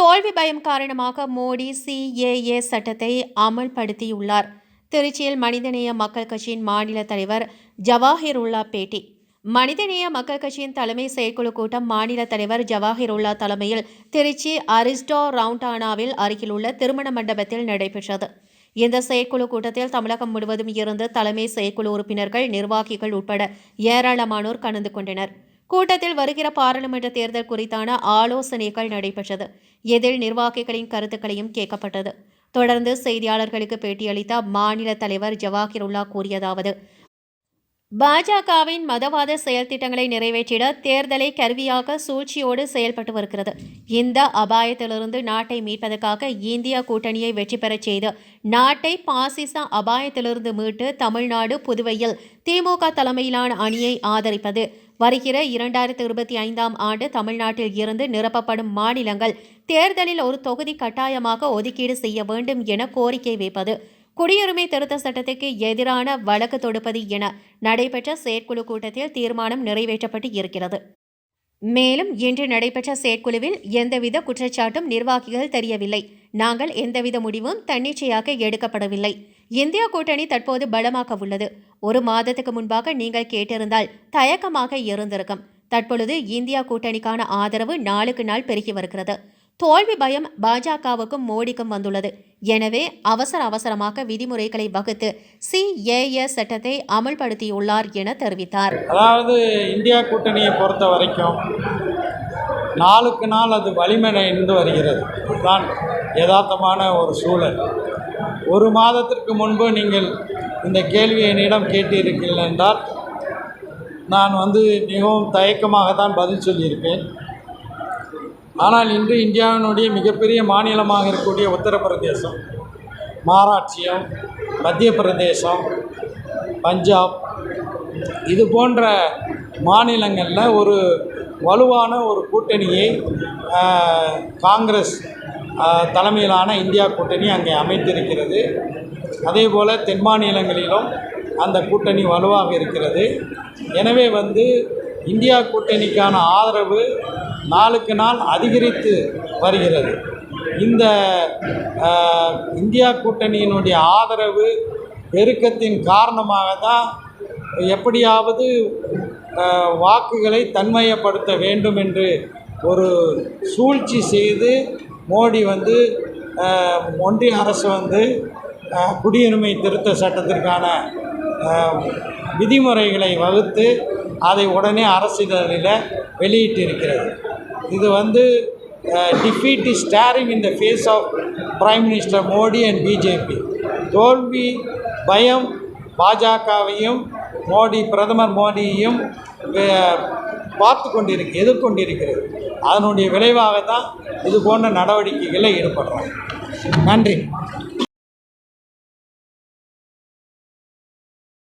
தோல்வி பயம் காரணமாக மோடி சிஏஏ சட்டத்தை அமல்படுத்தியுள்ளார். திருச்சியில் மனிதநேய மக்கள் கட்சியின் மாநில தலைவர் ஜவாஹிருல்லா பேட்டி. மனிதநேய மக்கள் கட்சியின் தலைமை செயற்குழு கூட்டம் மாநில தலைவர் ஜவாஹிருல்லா தலைமையில் திருச்சி அரிஸ்டோ ரவுண்டானாவில் அருகிலுள்ள திருமண மண்டபத்தில் நடைபெற்றது. இந்த செயற்குழு கூட்டத்தில் தமிழகம் முழுவதும் இருந்து தலைமை செயற்குழு உறுப்பினர்கள் நிர்வாகிகள் உட்பட ஏராளமானோர் கலந்து கொண்டனர். கூட்டத்தில் வருகிற பாராளுமன்ற தேர்தல் குறித்தான ஆலோசனைகள் நடைபெற்றது. எதில் நிர்வாகிகளின் கருத்துக்களையும் கேட்கப்பட்டது. தொடர்ந்து செய்தியாளர்களுக்கு பேட்டியளித்த மாநில தலைவர் ஜவாஹிருல்லா கூறியதாவது பாஜகவின் மதவாத செயல் திட்டங்களை நிறைவேற்றிட தேர்தலை கருவியாக சூழ்ச்சியோடு செயல்பட்டு வருகிறது. இந்த அபாயத்திலிருந்து நாட்டை மீட்பதற்காக இந்திய கூட்டணியை வெற்றி பெறச் செய்து நாட்டை பாசிச அபாயத்திலிருந்து மீட்டு தமிழ்நாடு புதுவையில் திமுக தலைமையிலான அணியை ஆதரிப்பது வருகிற இரண்டாயிரத்தி இருபத்தி ஐந்தாம் ஆண்டு தமிழ்நாட்டில் இருந்து நிரப்பப்படும் மாநிலங்கள் தேர்தலில் ஒரு தொகுதி கட்டாயமாக ஒதுக்கீடு செய்ய வேண்டும் என கோரிக்கை வைப்பது. குடியுரிமை திருத்த சட்டத்துக்கு எதிரான வழக்கு தொடுப்பது என நடைபெற்ற செயற்குழு கூட்டத்தில் தீர்மானம் நிறைவேற்றப்பட்டு இருக்கிறது. மேலும் இன்று நடைபெற்ற செயற்குழுவில் எந்தவித குற்றச்சாட்டும் நிர்வாகிகள் தெரியவில்லை. நாங்கள் எந்தவித முடிவும் தன்னிச்சையாக எடுக்கப்படவில்லை. இந்தியா கூட்டணி தற்போது பலமாக உள்ளது. ஒரு மாதத்துக்கு முன்பாக நீங்கள் கேட்டிருந்தால் தயக்கமாக இருந்திருக்கும். தற்பொழுது இந்தியா கூட்டணிக்கான ஆதரவு நாளுக்கு நாள் பெருகி வருகிறது. தோல்வி பயம் பாஜகவுக்கும் மோடிக்கும் வந்துள்ளது. எனவே அவசர அவசரமாக விதிமுறைகளை வகுத்து சிஏஏ சட்டத்தை அமல்படுத்தியுள்ளார் என தெரிவித்தார். அதாவது இந்தியா கூட்டணியை பொறுத்த வரைக்கும் நாளுக்கு நாள் அது வலிமையடைந்து வருகிறது. தான் யதார்த்தமான ஒரு சூழல். ஒரு மாதத்திற்கு முன்பு நீங்கள் இந்த கேள்வி என்னிடம் கேட்டீர்கள் என்றால் நான் வந்து மிகவும் தயக்கமாக தான் பதில் சொல்லியிருப்பேன். ஆனால் இன்று இந்தியாவினுடைய மிகப்பெரிய மாநிலமாக இருக்கக்கூடிய உத்தரப்பிரதேசம் மகாராஷ்டிரம் மத்திய பிரதேசம் பஞ்சாப் இது போன்ற மாநிலங்களில் ஒரு வலுவான ஒரு கூட்டணியை காங்கிரஸ் தலைமையிலான இந்தியா கூட்டணி அங்கே அமைத்திருக்கிறது அதே போல் தென் மாநிலங்களிலும் அந்த கூட்டணி வலுவாக இருக்கிறது. எனவே வந்து இந்தியா கூட்டணிக்கான ஆதரவு நாளுக்கு நாள் அதிகரித்து வருகிறது. இந்த இந்தியா கூட்டணியினுடைய ஆதரவு பெருக்கத்தின் காரணமாக தான் எப்படியாவது வாக்குகளை தன்மையப்படுத்த வேண்டும் என்று ஒரு சூழ்ச்சி செய்து மோடி வந்து ஒன்றிய அரசு வந்து குடியுரிமை திருத்த சட்டத்திற்கான விதிமுறைகளை வகுத்து அதை உடனே அரசிதழில் வெளியிட்டிருக்கிறது. இது வந்து defeat is staring in the face of prime minister Modi and BJP தோல்வி பயம் பாஜகவையும் மோடி பிரதமர் மோடியையும் பார்த்து கொண்டிருக்கு எதிர்கொண்டிருக்கிறது. அதனுடைய விளைவாக தான் இது போன்ற நடவடிக்கைகளில் ஈடுபடுறோம். நன்றி.